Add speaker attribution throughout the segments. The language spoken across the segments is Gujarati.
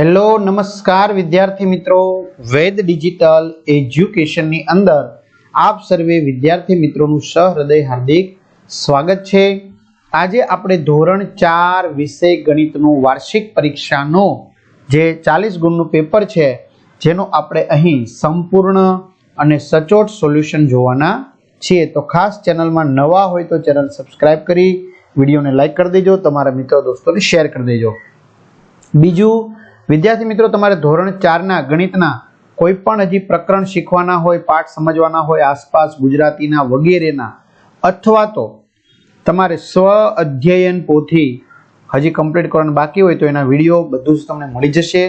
Speaker 1: હેલો, નમસ્કાર વિદ્યાર્થી મિત્રો. વેદ ડિજિટલ એજ્યુકેશનની અંદર આપ સર્વે વિદ્યાર્થી મિત્રોનું સહૃદય, હાર્દિક સ્વાગત છે. આજે આપણે ધોરણ ચાર વિષય ગણિતનું વાર્ષિક પરીક્ષાનો જે ચાલીસ ગુણનું પેપર છે, જેનો આપણે અહીં સંપૂર્ણ અને સચોટ સોલ્યુશન જોવાના છીએ. તો ખાસ ચેનલમાં નવા હોય તો ચેનલ સબસ્ક્રાઇબ કરી, વિડીયોને લાઇક કરી દેજો, તમારા મિત્રો, દોસ્તોને શેર કરી દેજો. બીજું વિદ્યાર્થી મિત્રો, તમારે ધોરણ ચારના ગણિતના કોઈ પણ હજી પ્રકરણ શીખવાના હોય, પાઠ સમજવાના હોય, આસપાસ ગુજરાતીના વગેરેના, અથવા તો તમારે સ્વ અધ્યયન પોથી હજી કમ્પ્લીટ કરવાનું બાકી હોય તો એના વીડિયો બધું જ તમને મળી જશે.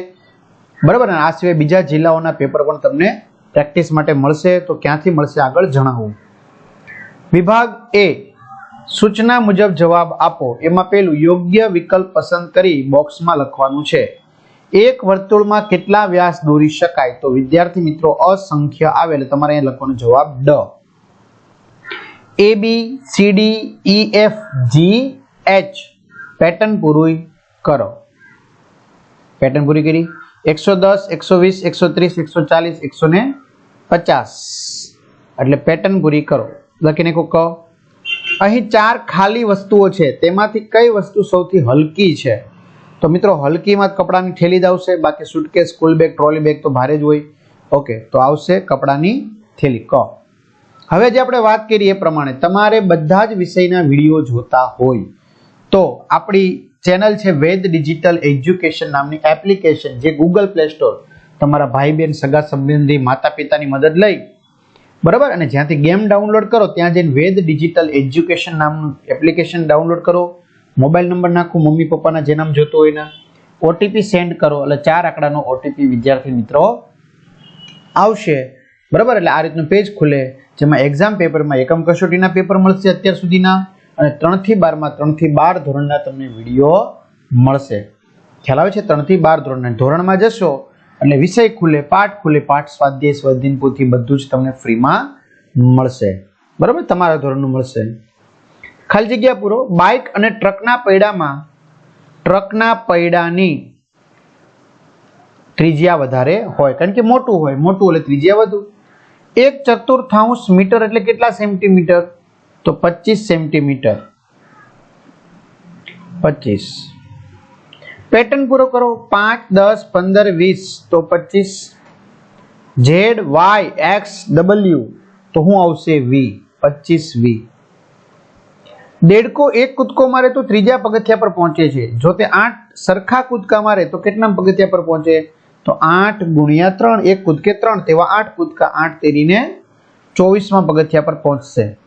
Speaker 1: બરાબર? ને આ સિવાય બીજા જિલ્લાઓના પેપર પણ તમને પ્રેક્ટિસ માટે મળશે. તો ક્યાંથી મળશે આગળ જણાવું. વિભાગ એ, સૂચના મુજબ જવાબ આપો. એમાં પેલું યોગ્ય વિકલ્પ પસંદ કરી બોક્સમાં લખવાનું છે. એક વર્તુળમાં કેટલા વ્યાસ દોરી શકાય? તો વિદ્યાર્થી મિત્રો, અસંખ્ય આવે એટલે તમારે અહીંયા લખવાનો જવાબ ડ. A B C D E F G H pattern પૂરી કરો. પેટર્ન પૂરી કરી. એકસો દસ, એકસો વીસ, એકસો ત્રીસ, એકસો ચાલીસ, એકસો ને પચાસ. એટલે પેટર્ન પૂરી કરો. લખીને કહો કહો અહીં ચાર ખાલી વસ્તુઓ છે. તેમાંથી કઈ વસ્તુ સૌથી હલકી છે? તો મિત્રો, હલકીમાં કપડાની થેલી જ આવશે, બાકી suitcase school bag trolley bag તો ભારે જ હોય. ઓકે તો આવશે કપડાની થેલી. ક. હવે જે આપણે વાત કરીએ એ પ્રમાણે, તમારે બધા જ વિષયના વીડિયો જોતા હોય. તો આપણી ચેનલ છે વેદ ડિજિટલ એજ્યુકેશન નામની એપ્લિકેશન, જે ગૂગલ પ્લે સ્ટોર તમારા ભાઈ બહેન સગા સંબંધી, માતા પિતાની મદદ લઈ. બરાબર? અને જ્યાંથી ગેમ ડાઉનલોડ કરો, ત્યાં જઈને વેદ ડિજિટલ એજ્યુકેશન નામનું એપ્લિકેશન ડાઉનલોડ કરો. મોબાઈલ નંબર નાખો, મમ્મી પપ્પાના જે નામ જોતો હોય એના. ઓટીપી સેન્ડ કરો, એટલે ચાર આંકડાનો ઓટીપી વિદ્યાર્થી મિત્રો આવશે. બરાબર? એટલે આ રીતનું પેજ ખુલે, જેમાં એક્ઝામ પેપરમાં એકમ કસોટીના પેપર મળશે અત્યાર સુધીના, અને ત્રણથી બારમાં, ત્રણથી બાર ધોરણના તમને વીડિયો મળશે. ખ્યાલ આવે છે? ત્રણથી બાર ધોરણના ધોરણમાં જશો, એટલે વિષય ખુલે, પાઠ ખુલે, પાઠ, સ્વાધ્યાય, સ્વાધીન, પોથી બધું જ તમને ફ્રીમાં મળશે. બરાબર? તમારા ધોરણનું મળશે. ખાલી જગ્યા પૂરો. બાઇક અને ટ્રકના પૈડામાં, ટ્રકના પૈડાની ત્રિજ્યા વધારે હોય. કારણ કે મોટું હોય. મોટું એટલે ત્રિજ્યા વધુ. એક ચતુર્થાંશ મીટર એટલે કેટલા સેન્ટીમીટર? તો પચીસ સેન્ટીમીટર. પચીસ. પેટર્ન પૂરો કરો. પાંચ, દસ, પંદર, વીસ. તો પચીસ. Z, Y, X, W. તો શું આવશે વી. પચીસ વી. દેડકો એક કૂદકો મારે તો ત્રીજા પગથિયા પર પહોંચે છે. જો તે આઠ સરખા કૂદકા મારે, તો કેટલા પગથિયા પર પહોંચે? તો આઠ ગુણ્યા ત્રણ, એક કૂદકે ત્રણ. તેવા આઠ કૂદકા આઠ તેરીને ચોવીસમાં પગથિયા પર પહોંચશે.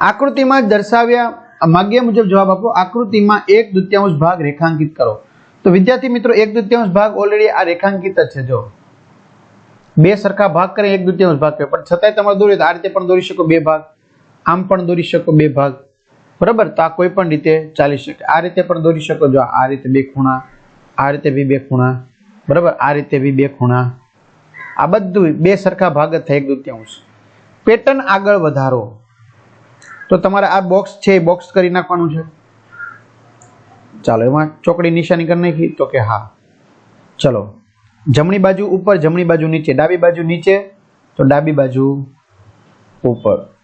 Speaker 1: આકૃતિમાં દર્શાવ્યા માગ્યા મુજબ જવાબ આપો. આકૃતિમાં એક દૃત્યાંશ ભાગ રેખાંકિત કરો. તો વિદ્યાર્થી મિત્રો, એક દૃત્યાંશ ભાગ ઓલરેડી આ રેખાંકિત જ છે, જો. બે સરખા ભાગ કરે, એક દૃત્યાંશ ભાગ કરે. પણ છતાંય તમારે દોરી આ રીતે પણ દોરી શકો, બે ભાગ. આમ પણ દોરી શકો બે ભાગ. બરાબર? તો આ કોઈ પણ રીતે ચાલી શકે. આ રીતે પણ દોરી શકો. જો આ રીતે બે ખૂણા, આ રીતે બી બે ખૂણા. બરાબર? આ રીતે બી બે ખૂણા. આ બધું બે સરખા ભાગ જ થાય એક દૃત્યાંશ પેટર્ન આગળ વધારો. તો તમારે આ બોક્સ છે એ બોક્સ કરી નાખવાનું છે. ચાલો, એમાં ચોકડી નિશાની કરી નાખી તો કે હા. ચલો. જમણી બાજુ ઉપર, જમણી બાજુ નીચે. ડાબી બાજુ નીચે તો ડાબી બાજુ ઉપર.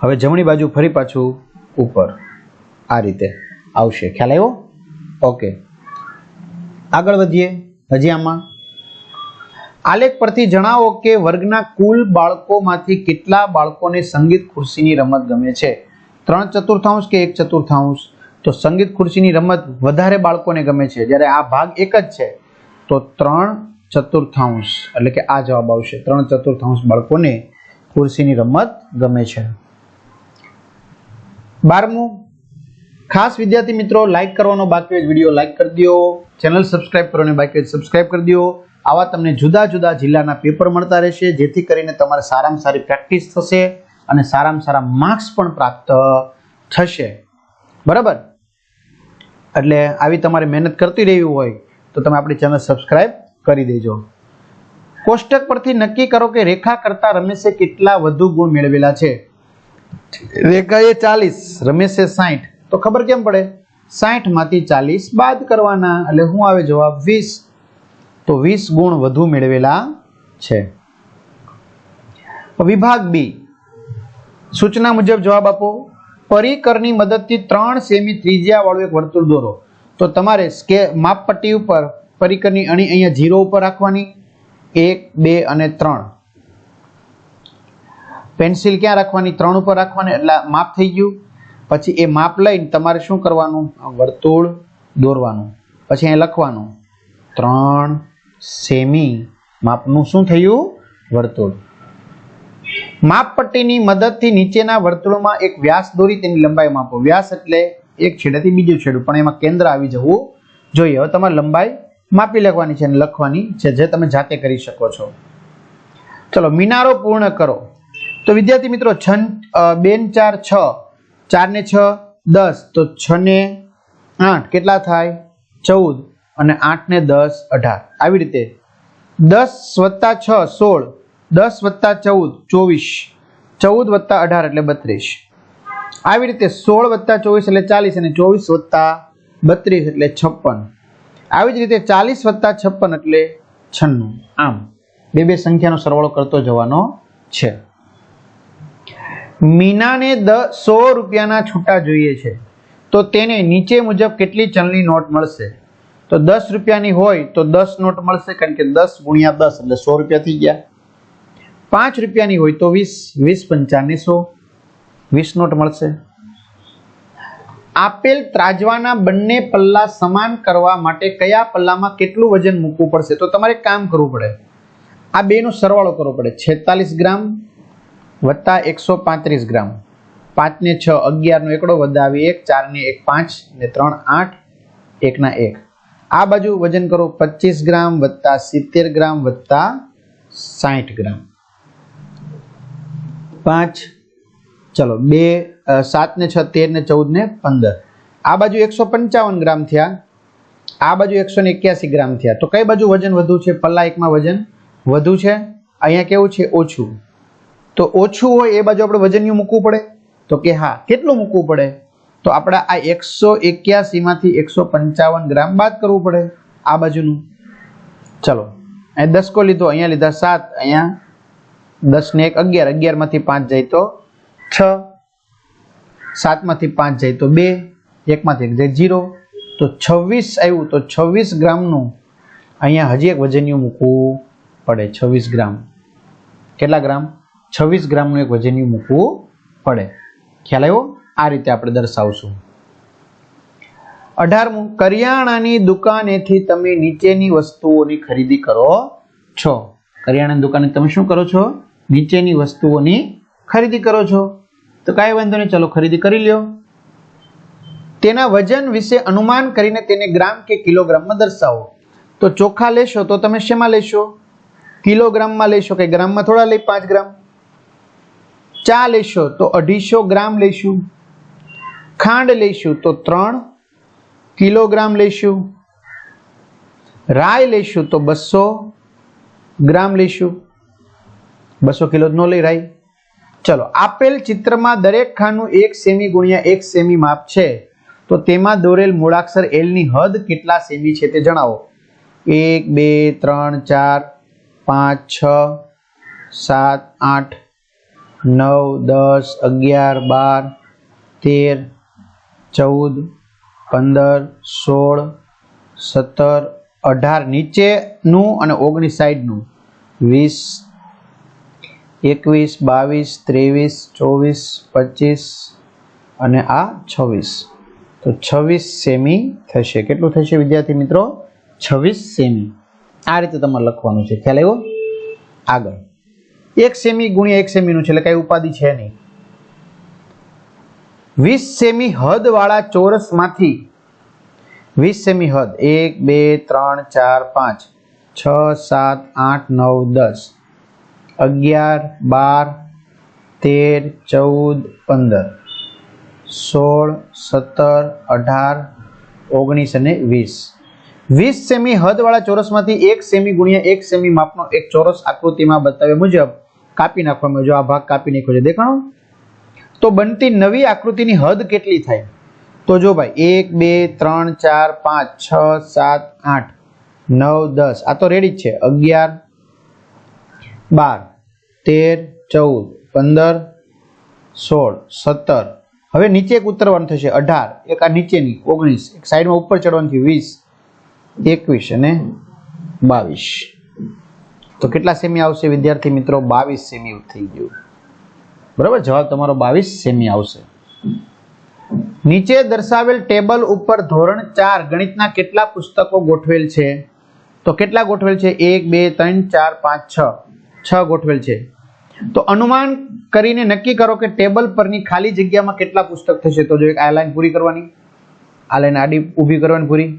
Speaker 1: હવે જમણી બાજુ ફરી પાછું ઉપર. આ રીતે. આવશે. ખ્યાલ આવ્યો? ઓકે. આગળ વધીએ. હજી આમાં. આલેખ પરથી જણાવો કે વર્ગના કુલ બાળકોમાંથી કેટલા બાળકોને સંગીત ખુરશીની રમત ગમે છે? ત્રણ ચતુર્થાંશ કે એક ચતુર્થાંશ? તો સંગીત ખુરશીની રમત વધારે બાળકોને ગમે છે. જ્યારે આ ભાગ એક જ છે, તો ત્રણ ચતુર્થાંશ. એટલે કે આ જવાબ આવશે. ત્રણ ચતુર્થાંશ બાળકોને ખુરશીની રમત ગમે છે. બારમું. ખાસ વિદ્યાર્થી મિત્રો લાઇક કરવાનો બાકી હોય વીડિયો લાઇક કરી દો. ચેનલ સબસ્ક્રાઇબ કરવાની બાકી હોય સબસ્ક્રાઇબ કરી દો. આવા તમને જુદા જુદા જિલ્લાના પેપર મળતા રહેશે, જેથી કરીને તમારે સારામાં સારી પ્રેક્ટિસ થશે અને સારામાં સારા માર્ક્સ પણ પ્રાપ્ત થશે. બરાબર? એટલે આવી તમારે મહેનત કરતી રહેવી હોય તો તમે આપણી ચેનલ સબસ્ક્રાઇબ કરી દેજો. કોષ્ટક પરથી નક્કી કરો કે રેખા કરતા રમેશે કેટલા વધુ ગુણ મેળવેલા છે? રેખાએ ચાલીસ, રમેશે સાઠ તો ખબર કેમ પડે? સાઠમાંથી ચાલીસ બાદ કરવાના, એટલે શું આવે જવાબ વીસ. તો વીસ ગુણ વધુ મેળવેલા છે. વિભાગ બી. સૂચના મુજબ જવાબ આપો. પરિકરની મદદથી ત્રણ સેમી ત્રિજ્યા વાળું એક વર્તુળ દોરો. તો તમારે સ્કે, માપપટ્ટી ઉપર પરિકરની અણી અહીંયા જીરો ઉપર રાખવાની. એક, બે અને ત્રણ. પેન્સિલ ક્યાં રાખવાની? ત્રણ ઉપર રાખવાની, એટલે માપ થઈ ગયું. પછી એ માપ લઈને તમારે શું કરવાનું? વર્તુળ દોરવાનું. પછી અહીં લખવાનું. ત્રણ સેમી માપનું શું થયું? વર્તુળ. માપપટ્ટીની મદદથી નીચેના વર્તુળમાં એક વ્યાસ દોરી તેની લંબાઈ માપો. વ્યાસ એટલે એક છેડેથી બીજું છેડું, પણ એમાં કેન્દ્ર આવી જવું જોઈએ. હવે તમારે લંબાઈ માપી લેવાની છે અને લખવાની છે, જે તમે જાતે કરી શકો છો. ચલો, મિનારો પૂર્ણ કરો. તો વિદ્યાર્થી મિત્રો છ બેન ચાર, છ. ચાર ને છ, દસ. તો છ ને આઠ. કેટલા થાય? ચૌદ. અને આઠ ને દસ, અઢાર. આવી રીતે. દસ વત્તા છ, સોળ. દસ વત્તા ચૌદ, ચોવીસ. ચૌદ વત્તા અઢાર એટલે બત્રીસ. આવી રીતે સોળ વત્તા ચોવીસ એટલે ચાલીસ અને ચોવીસ વત્તા બત્રીસ એટલે છપ્પન. આવી જ રીતે ચાલીસ વત્તા છપ્પન એટલે છન્નું. આમ, બે બે સંખ્યાનો સરવાળો કરતો જવાનો છે. મીનાને દ સો રૂપિયાના છૂટા જોઈએ છે. તો તેને નીચે મુજબ કેટલી ચલણી નોટ મળશે? તો દસ રૂપિયાની હોય તો દસ નોટ મળશે, કારણ કે દસ ગુણ્યા દસ એટલે સો રૂપિયા થઈ ગયા. પાંચ રૂપિયાની હોય તો વીસ વીસ પંચાને સો. વીસ નોટ મળશે. આપેલ ત્રાજવાના બંને પલ્લા સમાન કરવા માટે કયા પલ્લામાં કેટલું વજન મૂકવું પડશે? તો તમારે કામ કરવું પડે. આ બેનો સરવાળો કરવો પડે. છેતાલીસ ગ્રામ વત્તા એકસો પાંત્રીસ ગ્રામ. પાંચને છ અગિયારનો એકડો વધાવી એક, ચારને એક પાંચ, ને ત્રણ આઠ, એકના એક. આ બાજુ વજન કરો પચીસ ગ્રામ વત્તા સિત્તેર ગ્રામ વત્તા સાઠ ગ્રામ. પાંચ, ચલો, બે સાત ને છ તેર ને ચૌદ ને પંદર. આ બાજુ એકસો પંચાવન ગ્રામ થયા. આ બાજુ એકસો ને એક્યાસી ગ્રામ થયા. તો કઈ બાજુ વજન વધુ છે? પલ્લા એકમાં વજન વધુ છે? અહીંયા કેવું છે? ઓછું. તો ઓછું હોય એ બાજુ આપણે વજનિયું મૂકવું પડે? તો કે હા, કેટલું મૂકવું પડે? તો આપણે આ એકસો એક્યાસી માંથી એકસો પંચાવન ગ્રામ બાદ કરવું પડે આ બાજુનું. ચલો, અહીં દસકો લીધો, અહીંયા લીધા સાત, અહીંયા દસ ને એક, અગિયાર અગિયારમાંથી પાંચ જાય તો છ, સાતમાંથી પાંચ જાય તો બે, એક માંથી એક જાય જીરો. તો છવ્વીસ આવ્યું, તો છવ્વીસ ગ્રામનું અહીંયા હજી એક વજનિયું મૂકવું પડે, છવ્વીસ ગ્રામ. કેટલા ગ્રામ? છવ્વીસ ગ્રામનું એક વજનિયું મૂકવું પડે. ખ્યાલ આવ્યો? આ રીતે આપણે દર્શાવશું. અઢારમું કરિયાણાની દુકાનેથી તમે નીચેની વસ્તુઓની ખરીદી કરો છો. કરિયાણાની દુકાને તમે શું કરો છો? નીચેની વસ્તુઓની ખરીદી કરો છો. તો કાંઈ વાંધો નહીં, ચલો ખરીદી કરી લ્યો. તેના વજન વિશે અનુમાન કરીને તેને ગ્રામ કે કિલોગ્રામમાં દર્શાવો. તો ચોખા લેશો તો તમે શેમાં લેશો? કિલોગ્રામમાં લેશો કે ગ્રામમાં થોડા લઈ પાંચ ગ્રામ? ચા લેશો તો અઢીસો ગ્રામ લઈશું ખાંડ લઈશું તો ત્રણ કિલોગ્રામ લઈશું રાય લઈશું તો બસો ગ્રામ લઈશું બસો કિલો ન લઈ રાય ચલો, આપેલ ચિત્રમાં દરેક ખાનું એક સેમી ગુણ્યા એક સેમી માપ છે. તો તેમાં દોરેલ મૂળાક્ષર એલની હદ કેટલા સેમી છે તે જણાવો. એક, બે, ત્રણ, ચાર, પાંચ, છ, સાત, આઠ નવ, દસ, અગિયાર, બાર, તેર, ચૌદ, પંદર, સોળ, સત્તર, અઢાર, નીચેનું અને ઓગણીસ સાઈડનું. વીસ, એકવીસ, બાવીસ, ત્રેવીસ, ચોવીસ, પચીસ અને આ છવ્વીસ. તો છવ્વીસ સેમી થશે. કેટલું થશે વિદ્યાર્થી મિત્રો? છવ્વીસ સેમી. આ રીતે તમારે લખવાનું છે. ખ્યાલ આવ્યો? આગળ. એક સેમી ગુણ્યા એક સેમીનું છે, એટલે કઈ ઉપાધિ છે નહીં. વીસ સેમી હદ વાળા ચોરસમાંથી, વીસ સેમી હદ, એક, બે, ત્રણ, ચાર, પાંચ, છ, સાત, આઠ, નવ, દસ, અગિયાર, બાર, તેર, ચૌદ, પંદર, સોળ, સત્તર, અઢાર, ઓગણીસ અને વીસ. વીસ સેમી હદવાળા ચોરસમાંથી એક સેમી ગુણ્યા એક સેમી માપનો એક ચોરસ આકૃતિમાં બતાવ્યા મુજબ કાપી નાખવામાં જો આ ભાગ કાપી નાખ્યો છે. દેખાણો? તો બનતી નવી આકૃતિની હદ કેટલી થાય? તો જો ભાઈ, એક, બે, ત્રણ, ચાર, પાંચ, છ, સાત, આઠ, નવ, દસ. આ તો રેડી જ છે. અગિયાર, બાર, તેર, ચૌદ, પંદર, સોળ, સત્તર. હવે નીચે એક ઉતરવાનું થશે. અઢાર. એક આ નીચેની. ઓગણીસ. એક સાઈડમાં ઉપર ચડવાનું છે. વીસ, એકવીસ અને બાવીસ. તો કેટલા સેમી આવશે વિદ્યાર્થી મિત્રો? બાવીસ સેમી થઈ ગયું. બરાબર? જવાબ તમારો બાવીસ સેમી આવશે. નીચે દર્શાવેલ ટેબલ ઉપર ધોરણ ચાર ગણિતના કેટલા પુસ્તકો ગોઠવેલ છે? તો કેટલા ગોઠવેલ છે? એક, બે, ત્રણ, ચાર, પાંચ, છ. છ ગોઠવેલ છે. તો અનુમાન કરીને નક્કી કરો કે ટેબલ પરની ખાલી જગ્યામાં કેટલા પુસ્તક થશે? તો જો એક આ લાઈન પૂરી કરવાની, આ લાઈન આડી ઊભી કરવાની પૂરી.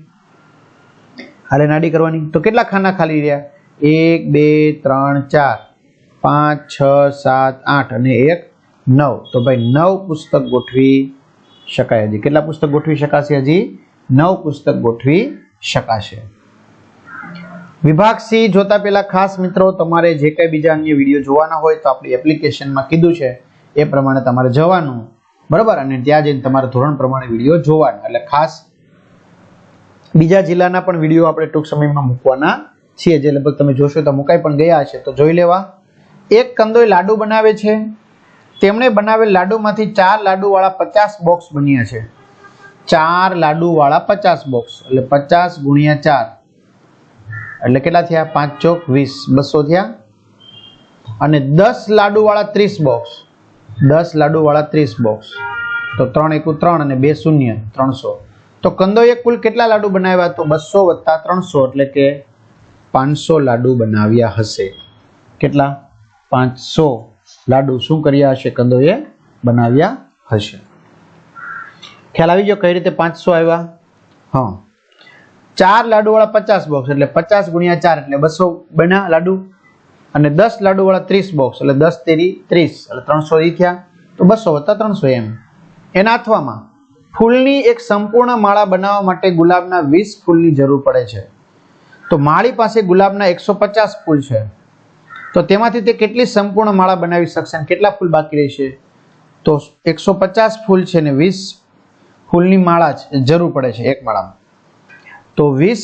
Speaker 1: આ લાઈન આડી કરવાની. તો કેટલા ખાના ખાલી રહ્યા? એક, બે, ત્રણ, ચાર, પાંચ, છ, સાત, આઠ અને એક, નવ. તો ભાઈ નવ પુસ્તક ગોઠવી શકાય હજી. કેટલા પુસ્તક ગોઠવી શકાશે હજી? નવ પુસ્તક ગોઠવી શકાશે. વિભાગ સી જોતા પહેલા ખાસ મિત્રો, તમારે જે કંઈ બીજા અન્ય વીડિયો જોવાના હોય તો આપણી એપ્લિકેશનમાં કીધું છે, એ પ્રમાણે તમારે જવાનું. બરાબર? અને ત્યાં જઈને તમારે ધોરણ પ્રમાણે વીડિયો જોવાના. એટલે ખાસ બીજા જિલ્લાના પણ વીડિયો આપણે ટૂંક સમયમાં મૂકવાના છીએ જે લગભગ તમે જોશો તો મુકાઈ પણ ગયા છે. તો જોઈ લેવા. એક કંદોય લાડુ બનાવે છે. તેમણે બનાવેલ લાડુમાંથી ચાર લાડુવાળા પચાસ બોક્સ બન્યા છે. ચાર લાડુવાળા પચાસ બોક્સ એટલે પચાસ ગુણ્યા ચાર. એટલે કેટલા થયા? પાંચ ચોક વીસ. બસો થયા? અને દસ લાડુવાળા ત્રીસ બોક્સ દસ લાડુવાળા ત્રીસ બોક્સ તો ત્રણ એકુ ત્રણ અને બે શૂન્ય. ત્રણસો. તો કંદોએ કુલ કેટલા લાડુ બનાવ્યા? તો બસો વત્તા ત્રણસો. એટલે કે પાંચસો લાડુ બનાવ્યા હશે. કેટલા? પાંચસો લાડુ શું કર્યા હશે? કંદોએ બનાવ્યા હશે. ખ્યાલ આવી ગયો કઈ રીતે પાંચસો આવ્યા? હા. ચાર લાડુવાળા પચાસ બોક્સ એટલે પચાસ ગુણ્યા ચાર એટલે બસો બન્યા લાડુ. અને દસ લાડુવાળા ત્રીસ બોક્સ એટલે દસ તેરી ત્રીસ એટલે ત્રણસો એ થયા. તો બસો વત્તા ત્રણસો એમ. એના અથવામાં ફૂલની એક સંપૂર્ણ માળા બનાવવા માટે ગુલાબના વીસ ફૂલની જરૂર પડે છે. તો માળી પાસે ગુલાબના એકસો પચાસ ફૂલ છે. તો તેમાંથી તે કેટલી સંપૂર્ણ માળા બનાવી શકશે અને કેટલા ફૂલ બાકી રહેશે? તો એકસો પચાસ ફૂલ છે ને વીસ ફૂલની માળા જ જરૂર પડે છે એક માળામાં. તો વીસ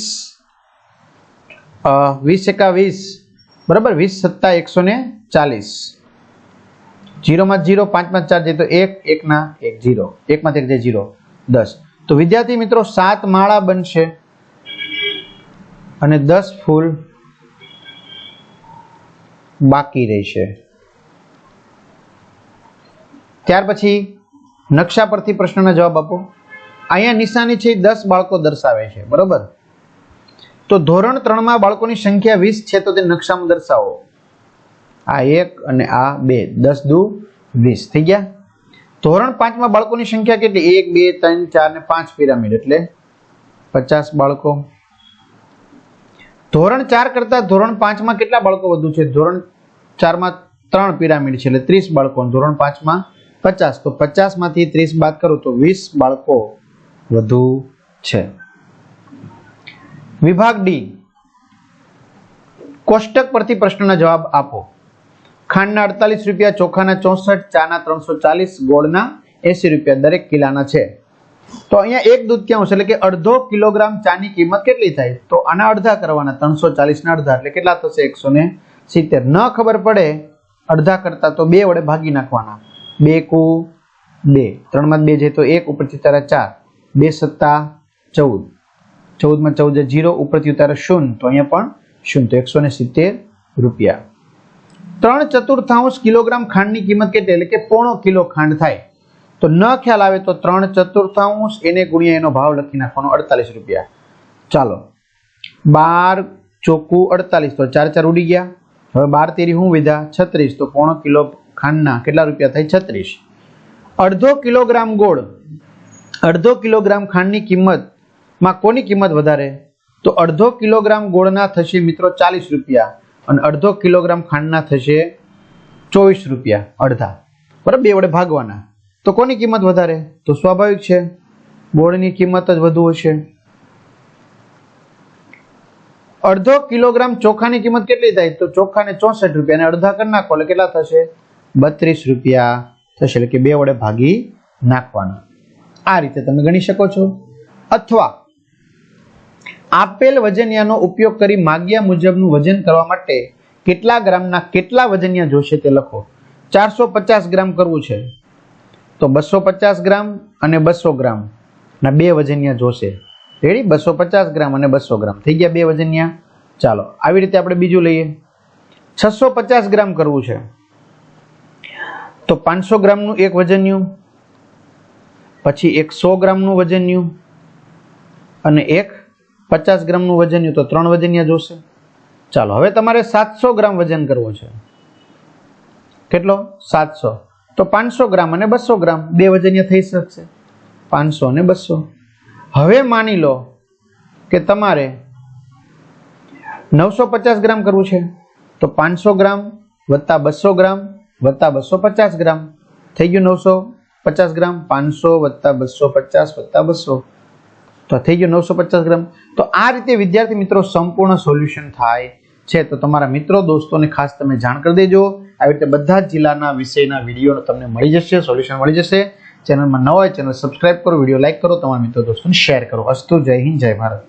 Speaker 1: વીસ એકા વીસ, બરાબર વીસ સત્તા એકસો ને ચાલીસ. જીરોમાં જીરો, પાંચમાં ચાર જાય તો એક, એકના એક, જીરો. એકમાંથી એક જાય જીરો, દસ. તો વિદ્યાર્થી મિત્રો, સાત માળા બનશે. અને દસ ફૂલ બાકી રહેશે. ત્યાર પછી નકશા પરથી પ્રશ્નના જવાબ આપો. અહીંયા નિશાની છે દસ બાળકો દર્શાવે છે, બરોબર? તો ધોરણ ત્રણમાં બાળકોની સંખ્યા વીસ છે તો તે નકશામાં દર્શાવો. આ એક અને આ બે, દસ દુ વીસ, થઈ ગયા? ધોરણ પાંચમાં બાળકોની સંખ્યા કેટલી? એક, બે, ત્રણ, ચાર ને પાંચ પિરામિડ એટલે પચાસ બાળકો. ધોરણ ચાર કરતા ધોરણ પાંચમાં કેટલા બાળકો વધુ છે? ધોરણ ચારમાં ત્રણ પિરામિડ છે, એટલે ત્રીસ બાળકો. ધોરણ પાંચમાં પચાસ. તો પચાસમાંથી ત્રીસ બાદ કરું તો વીસ બાળકો વધુ છે. વિભાગ ડી. કોષ્ટક પરથી પ્રશ્નના જવાબ આપો. ખાંડના અડતાલીસ રૂપિયા, ચોખાના ચોસઠ, ચાના ત્રણસો ચાલીસ, ગોળના એસી રૂપિયા. દરેક કિલ્લાના છે. તો અહીંયા એક દૂધ કેવું છે? એટલે કે અડધો કિલોગ્રામ ચાની કિંમત કેટલી થાય? તો આના અડધા કરવાના, ત્રણસો ચાલીસના અડધા. એટલે કેટલા થશે? એકસો ને સિત્તેર. ન ખબર પડે, અડધા કરતા તો બે વડે ભાગી નાખવાના. બે કુ, બે. ત્રણમાં બે જાય તો એક, ઉપરથી ઉતારે ચાર. બે સત્તા ચૌદ. ચૌદમાં ચૌદ જીરો, ઉપરથી ઉતારે શૂન્ય. તો અહીંયા પણ શૂન્ય. તો એકસો ને સિત્તેર રૂપિયા. ત્રણ ચતુર્થાંશ કિલોગ્રામ ખાંડની કિંમત કેટલી? એટલે કે પોણો કિલો ખાંડ થાય. તો ન ખ્યાલ આવે તો ત્રણ ચતુર્થાંશ એને ગુણ્યા એનો ભાવ લખી નાખવાનો અડતાલીસ રૂપિયા. ચાલો. બાર ચોખ્ખું અડતાલીસ, તો ચાર ચાર ઉડી ગયા. હવે બાર તેરી હું વિધા? છત્રીસ. તો પોણો કિલો ખાંડના કેટલા રૂપિયા થાય? છત્રીસ. અડધો કિલોગ્રામ ગોળ. અડધો કિલોગ્રામ ખાંડની કિંમતમાં કોની કિંમત વધારે? તો અડધો કિલોગ્રામ ગોળના થશે મિત્રો ચાલીસ રૂપિયા અને અડધો કિલોગ્રામ ખાંડના થશે ચોવીસ રૂપિયા અડધા. બરાબર? બે વડે ભાગવાના. તો કોની કિંમત વધારે? તો સ્વાભાવિક છે. ગોળની કિંમત જ વધુ હશે અડધો કિલોગ્રામ ચોખાની કિંમત કેટલી થાય? તો ચોખાને ચોસઠ રૂપિયા અડધા કરી નાખો, એટલે કેટલા થશે? બત્રીસ રૂપિયા થશે, એટલે કે બે વડે ભાગી નાખવાના. આ રીતે તમે ગણી શકો છો. અથવા આપેલ વજનિયાનો ઉપયોગ કરી માગ્યા મુજબનું વજન કરવા માટે કેટલા ગ્રામના કેટલા વજનિયા જોશે તે લખો. ચારસો પચાસ ગ્રામ કરવું છે. તો બસો પચાસ ગ્રામ અને બસો ગ્રામ. ના, બે વજનિયા જોશે. રેડી બસો પચાસ ગ્રામ અને બસો ગ્રામ. થઈ ગયા બે વજનિયા. ચાલો, આવી રીતે આપણે બીજું લઈએ. છસો પચાસ ગ્રામ કરવું છે. તો પાંચસો ગ્રામનું એક વજન્યું, પછી એક સો ગ્રામનું વજન્યું, અને એક પચાસ ગ્રામનું વજન્યું. તો ત્રણ વજનિયા જોશે. ચાલો, હવે તમારે સાતસો ગ્રામ વજન કરવો છે. કેટલો? સાતસો. તો પાંચસો ગ્રામ અને બસો ગ્રામ બે વજનીય થઈ શકશે. પાંચસો અને બસો. હવે માની લો કે તમારે નવસો પચાસ ગ્રામ કરવું છે. તો પાંચસો ગ્રામ વત્તા બસો ગ્રામ વત્તા બસો પચાસ ગ્રામ. થઈ ગયું નવસો પચાસ ગ્રામ. પાંચસો વત્તા બસો પચાસ વત્તા બસો. તો થઈ ગયું નવસો પચાસ ગ્રામ. તો આ રીતે વિદ્યાર્થી મિત્રો સંપૂર્ણ સોલ્યુશન થાય છે. તો તમારા મિત્રો, દોસ્તોને ખાસ તમે જાણ કરી દેજો. આવી રીતે બધા જ જિલ્લાના વિષયના વીડિયો તમને મળી જશે સોલ્યુશન મળી જશે. ચેનલમાં નવા હોય, ચેનલ સબસ્ક્રાઇબ કરો, વીડિયો લાઇક કરો, તમારા મિત્રો દોસ્તોને શેર કરો. અસ્તુ, જય હિન્દ, જય ભારત.